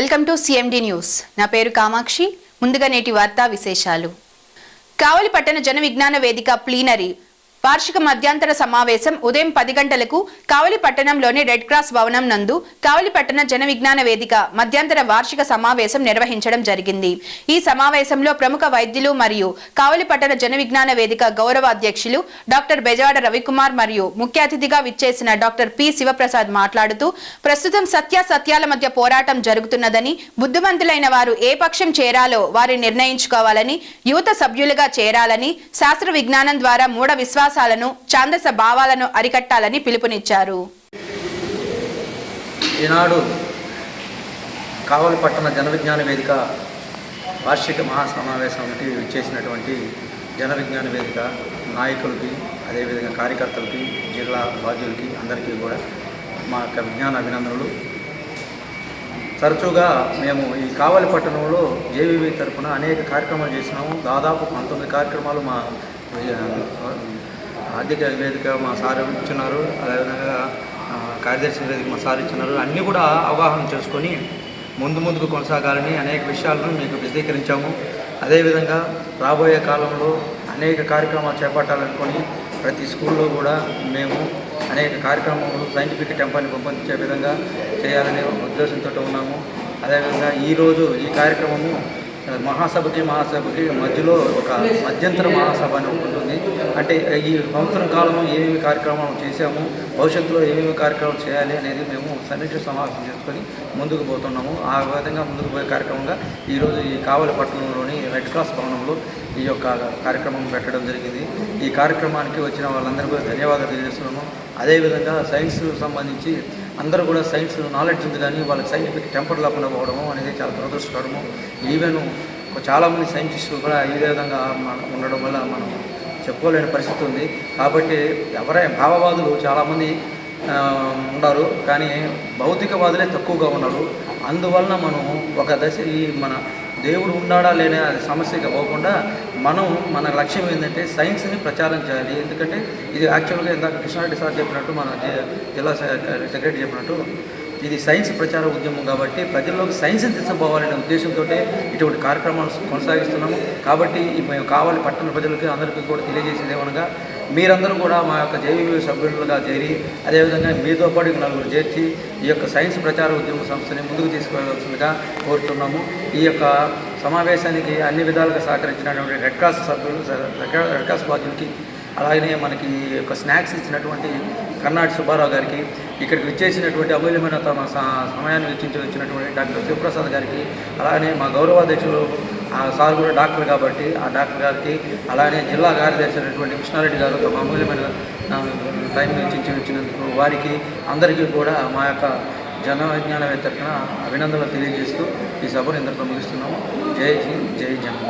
Welcome to CMD news నా పేరు కామాక్షి. ముందుగా నేటి వార్తా విశేషాలు. కావలి పట్టణ జన విజ్ఞాన వేదిక ప్లీనరీ వార్షిక మధ్యాంతర సమావేశం ఉదయం పది గంటలకు కావలి పట్టణంలోని రెడ్ క్రాస్ భవనం నందు కావలి పట్టణ జన విజ్ఞాన వేదిక మధ్యాంతర వార్షిక సమావేశం నిర్వహించడం జరిగింది. ఈ సమావేశంలో ప్రముఖ వైద్యులు మరియు కావలి పట్టణ జన విజ్ఞాన వేదిక గౌరవ అధ్యక్షులు డాక్టర్ బెజవాడ రవికుమార్ మరియు ముఖ్య అతిథిగా విచ్చేసిన డాక్టర్ పి శివప్రసాద్ మాట్లాడుతూ ప్రస్తుతం సత్యాసత్యాల మధ్య పోరాటం జరుగుతున్నదని బుద్ధిమంతులైన వారు ఏ పక్షం చేరాలో వారిని నిర్ణయించుకోవాలని యువత సభ్యులుగా చేరాలని శాస్త్ర విజ్ఞానం ద్వారా మూఢ విశ్వాసాలను ఛాందస భావాలను అరికట్టాలని పిలుపునిచ్చారు. ఈనాడు కావలి పట్టణ జన విజ్ఞాన వేదిక వార్షిక మహాసమావేశానికి చేసినటువంటి జన విజ్ఞాన వేదిక నాయకులకి అదేవిధంగా కార్యకర్తలకి జిల్లా బాధ్యులకి అందరికీ కూడా మా యొక్క విజ్ఞాన అభినందనలు. తరచుగా మేము ఈ కావలి పట్టణంలో జేవీవి తరఫున అనేక కార్యక్రమాలు చేసినాము. దాదాపు పంతొమ్మిది కార్యక్రమాలు మా ఆర్థిక వేదిక మా సార్ ఇచ్చినారు అదేవిధంగా కార్యదర్శి వేదిక మా సార్ ఇచ్చినారు. అన్నీ కూడా అవగాహన చేసుకొని ముందు ముందుకు కొనసాగాలని అనేక విషయాలను మీకు విశదీకరించాము. అదేవిధంగా రాబోయే కాలంలో అనేక కార్యక్రమాలు చేపట్టాలనుకొని ప్రతి స్కూల్లో కూడా మేము అనేక కార్యక్రమాలు సైంటిఫిక్ టెంపాన్ని పెంపొందించే విధంగా చేయాలనే ఉద్దేశంతో ఉన్నాము. అదేవిధంగా ఈరోజు ఈ కార్యక్రమము మహాసభకి మహాసభకి మధ్యలో ఒక మధ్యంతర మహాసభ అని ఉంటుంది అంటే ఈ సంవత్సరం కాలంలో ఏమేమి కార్యక్రమాలు చేశాము భవిష్యత్తులో ఏమేమి కార్యక్రమాలు చేయాలి అనేది మేము సన్నిహిత సమావేశం చేసుకొని ముందుకు పోతున్నాము. ఆ విధంగా ముందుకు పోయే కార్యక్రమంగా ఈరోజు ఈ కావలి పట్టణంలోని రెడ్ క్రాస్ భవనంలో ఈ యొక్క కార్యక్రమం పెట్టడం జరిగింది. ఈ కార్యక్రమానికి వచ్చిన వాళ్ళందరికీ ధన్యవాదాలు తెలియజేస్తున్నాము. అదేవిధంగా సైన్స్ సంబంధించి అందరూ కూడా సైన్స్ నాలెడ్జ్ ఉంది కానీ వాళ్ళకి సైంటిఫిక్ టెంపర్ లేకుండా పోవడము అనేది చాలా దురదృష్టకరము. ఈవెన్ చాలామంది సైంటిస్టులు కూడా ఈ విధంగా మన- ఉండడం వల్ల మనం చెప్పుకోలేని పరిస్థితి ఉంది. కాబట్టి ఎవరైనా భావవాదులు చాలామంది ఉన్నారు కానీ భౌతికవాదులే తక్కువగా ఉన్నారు. అందువలన మనం ఒక దశ ఈ మన దేవుడు ఉన్నాడా లేనే అది సమస్యగా పోకుండా మనం మన లక్ష్యం ఏంటంటే సైన్స్ని ప్రచారం చేయాలి. ఎందుకంటే ఇది యాక్చువల్గా ఇందాక కృష్ణారెడ్డి సార్ చెప్పినట్టు మన జిల్లా సెక్రటరీ చెప్పినట్టు ఇది సైన్స్ ప్రచార ఉద్యమం కాబట్టి ప్రజల్లోకి సైన్స్ని తీసుకుపోవాలనే ఉద్దేశంతో ఇటువంటి కార్యక్రమాలు కొనసాగిస్తున్నాము. కాబట్టి మేము కావాలి పట్టణ ప్రజలకి అందరికీ కూడా తెలియజేసేది ఏమనగా మీరందరూ కూడా మా యొక్క జేవీవీ సభ్యులుగా చేరి అదేవిధంగా మీతో పాటు నలుగురు చేర్చి ఈ యొక్క సైన్స్ ప్రచార ఉద్యమ సంస్థని ముందుకు తీసుకువెళ్ళవలసిందిగా కోరుతున్నాము ఈ యొక్క సమావేశానికి అన్ని విధాలుగా సహకరించినటువంటి రెడ్ క్రాస్ సభ్యులు రెడ్ క్రాస్ బాధ్యులకి అలాగనే మనకి ఈ యొక్క స్నాక్స్ ఇచ్చినటువంటి కర్ణాటి సుబ్బారావు గారికి ఇక్కడికి విచ్చేసినటువంటి అమూల్యమైన తమ సమయాన్ని వెచ్చించి వచ్చినటువంటి డాక్టర్ శివప్రసాద్ గారికి అలాగనే మా గౌరవాధ్యక్షులు ఆ సార్ కూడా డాక్టర్ కాబట్టి ఆ డాక్టర్ గారికి అలానే జిల్లా కార్యదర్శి అయినటువంటి కృష్ణారెడ్డి గారు తమ అమూల్యమైన టైం నుంచి వచ్చినందుకు వారికి అందరికీ కూడా మా యొక్క జన విజ్ఞానవేత్త అభినందనలు తెలియజేస్తూ ఈ సభను ఇంతటితో ముగిస్తున్నాము. జై హింద్ జై జన్